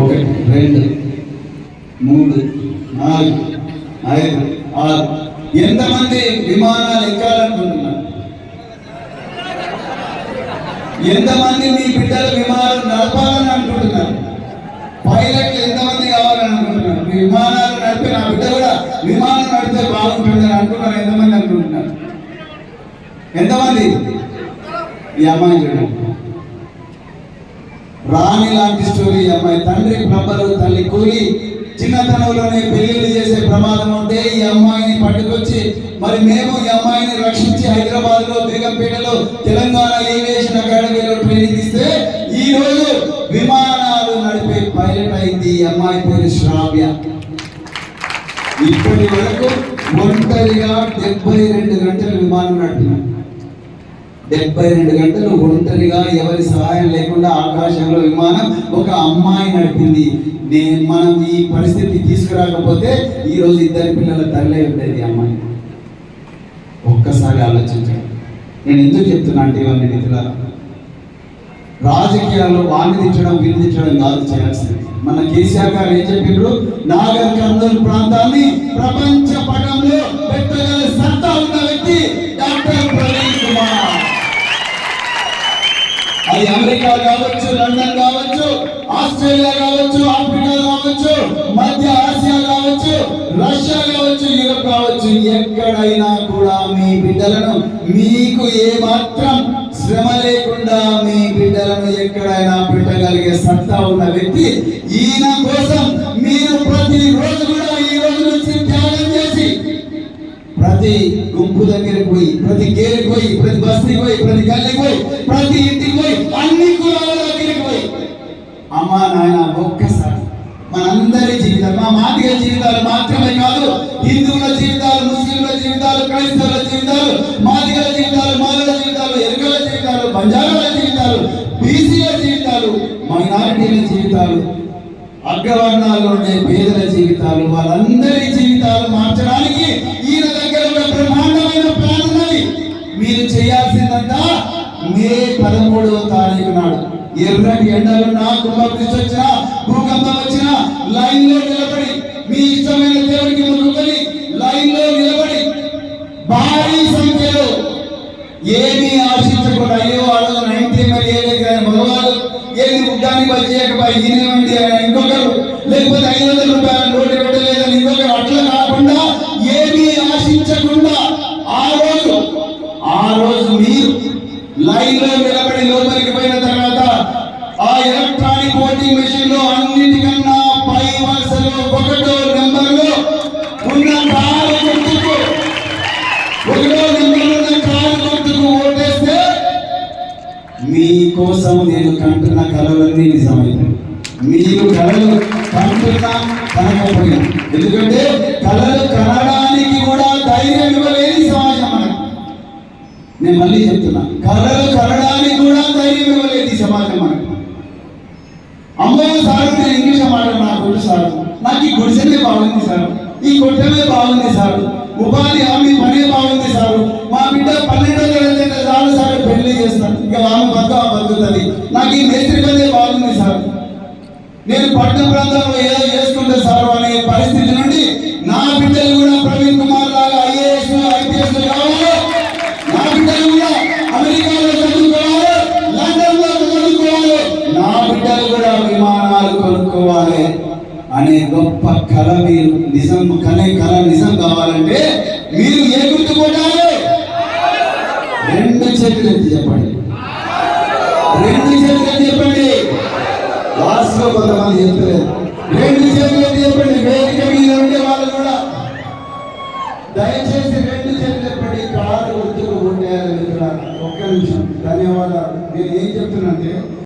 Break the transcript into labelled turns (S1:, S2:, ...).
S1: ఒకటి రెండు మూడు నాలుగు ఐదు ఆరు. ఎంతమంది విమానాలు ఎక్కాలనుకుంటున్నారు? ఎంతమంది మీ బిడ్డల విమానాలు నడపాలని అనుకుంటున్నారు? పైలట్లు ఎంతమంది కావాలని అనుకుంటున్నారు? మీ విమానాలు నడిపే నా బిడ్డ కూడా విమానం నడిపితే బాగుంటుందని అనుకున్నారు ఎంతమంది అనుకుంటున్నారు? ఎంతమంది? ఈ అమ్మాయి చూడండి. రాణి లాంటి స్టోరీ అమ్మాయి తండ్రి ప్రభలు తల్లి కూలి చిన్నతనంలోనే పెళ్ళిళ్ళు చేసే ప్రమాదం ఉంటే ఈ అమ్మాయిని పట్టుకొచ్చి మరి మేము ఈ అమ్మాయిని రక్షించి హైదరాబాద్లో బేగంపేటలో తెలంగాణ ఏవియేషన్ అకాడమీలో ట్రైనింగ్ ఇస్తే ఈ రోజు విమానాలు నడిపే పైలట్ అయింది ఈ అమ్మాయి పేరు శ్రావ్య. ఇప్పటి వరకు ఒంటరిగా డెబ్బై రెండు గంటలు విమానం నడిపినాం. డెబ్బై రెండు గంటలు ఒంటరిగా ఎవరి సహాయం లేకుండా ఆకాశంలో విమానం ఒక అమ్మాయి నడిపింది. నేను మనం ఈ పరిస్థితి తీసుకురాకపోతే ఈరోజు ఇద్దరి పిల్లల తల్లే ఉండేది అమ్మాయి. ఒక్కసారి ఆలోచించండి. నేను ఎందుకు చెప్తున్నా అంటే ఇవన్నీ మిత్రులారా? రాజకీయాల్లో వాణి తిట్టడం వీళ్ళు కాదు చేయాల్సింది. మన కేసీఆర్ గారు ఏం చెప్పిండ్రు? నాగర్ కర్నూలు ప్రాంతాన్ని ప్రపంచ పటంలో పెట్టగల సత్తా అది అమెరికా కావచ్చు లండన్ కావచ్చు ఆస్ట్రేలియా కావచ్చు ఆఫ్రికా కావచ్చు మధ్య ఆసియా కావచ్చు రష్యా కావచ్చు యూరోప్ కావచ్చు ఎక్కడైనా కూడా మీ బిడ్డలను మీకు ఏ మాత్రం శ్రమ లేకుండా మీ బిడ్డలను ఎక్కడైనా పెట్టగలిగే సత్తా ఉన్న వ్యక్తి ఈయన కోసం మీరు ప్రతి రోజు కూడా ఈ రోజు నుంచి త్యాగం చేసి ప్రతి గుంపు దగ్గరికి పోయి ప్రతి గేరికి పోయి ప్రతి బస్తీకి పోయి ప్రతి గల్లీకి పోయి ప్రతి ఇంటికి పోయి అన్ని కులాల దగ్గరికి పోయి అమ్మా నాయన ఒక్కసారి. మనందరి జీవితాలు మా మాదిగ జీవితాలు మాత్రమే కాదు హిందువుల జీవితాలు ముస్లింల జీవితాలు క్రైస్తవుల జీవితాలు మాదిగల జీవితాలు మాలల జీవితాలు ఎరుకల జీవితాలు బంజారాల జీవితాలు బీసీల జీవితాలు మైనారిటీల జీవితాలు అగ్రవర్ణాల్లో ఉండే పేదల జీవితాలు వాళ్ళందరి జీవితాలు మార్చడానికి ఈయన దగ్గర ఉన్న బ్రహ్మాండమైన ప్లాన్ ఉన్నది. మీరు చేయాల్సిందంతా మే పదమూడవ తారీఖు నాడు. ఎర్రటి ఎండలున్నా కుంభవృష్టి వచ్చినా భూకంపం వచ్చినా లైన్లో నిలబడి మీ ఇష్టమైన దేవుడికి మొక్కుకొని లైన్లో నిలబడి భారీ సంఖ్యలో ఏమీ ఆశించకుండా అయ్యో వాళ్ళు నైన్టీ ఎమ్మెల్యేలే కానీ మగవాళ్ళు ఏది ఉడ్డానికి వచ్చేయకపోయి ఈయనేమండి ఇంకొకరు లేకపోతే ఐదు వందల రూపాయల నోటు ఇవ్వలేదని ఇంకొకరు అట్లా కాకుండా ఏమీ ఆశించకుండా ఆ రోజు ఆ రోజు మీరు లైన్లో నిలబడి లోపలికి పోయిన తర్వాత ఎలక్ట్రానిక్ ఓటింగ్ మెషిన్లో అన్నిటికన్నా పై వలసలో ఒకటో నెంబర్లో ఉన్న కారు గుర్తుకు ఒకటో నెంబర్ ఉన్న కారు గుర్తుకు ఓటేస్తే మీకోసం నేను కంటున్న కళలన్నీ నిజమైనాయి మీరు కళలు కంటున్నా కనకపోయినా. ఎందుకంటే కళలు కనడానికి కూడా ధైర్యం ఇవ్వలేని సమాజం మనకు నేను మళ్ళీ చెప్తున్నా. కళలు కనడానికి కూడా ధైర్యం ఇవ్వలేదు ఈ సమాజం మనకు అమ్మో సార్ వాడు ఇంగ్లీష్ నాకు గుడి సార్. నాకు ఈ గుడిసెనే బాగుంది సార్. ఈ కొట్టమే బాగుంది సార్. ఉపాధి హామీ పనే బాగుంది సార్. మా బిడ్డ పన్నెండు తరగతి చాలు సార్ పెళ్ళి చేస్తాను ఇక ఆమె బతుక బతుకుతుంది. నాకు ఈ మేస్త్రి పనే బాగుంది సార్. నేను పట్టణ ప్రాంతంలో ఏదో నిజం కనే కళ నిజం కావాలంటే మీరు ఏ గుర్తు కొట్టాలి? రెండు చేతులు ఎత్తి చెప్పండి రెండు చేతులు ఎత్తి చెప్పండి లాస్ట్లో కొంతమంది చెప్పలేదు. రెండు చేతులు ఎత్తి చెప్పండి వేదిక మీద ఉండే వాళ్ళు కూడా. దయచేసి రెండు చేతులు చెప్పండి కారు గుర్తులు ఉండే ఒక్క నిమిషం. ధన్యవాదాలు. నేను ఏం చెప్తున్నా అంటే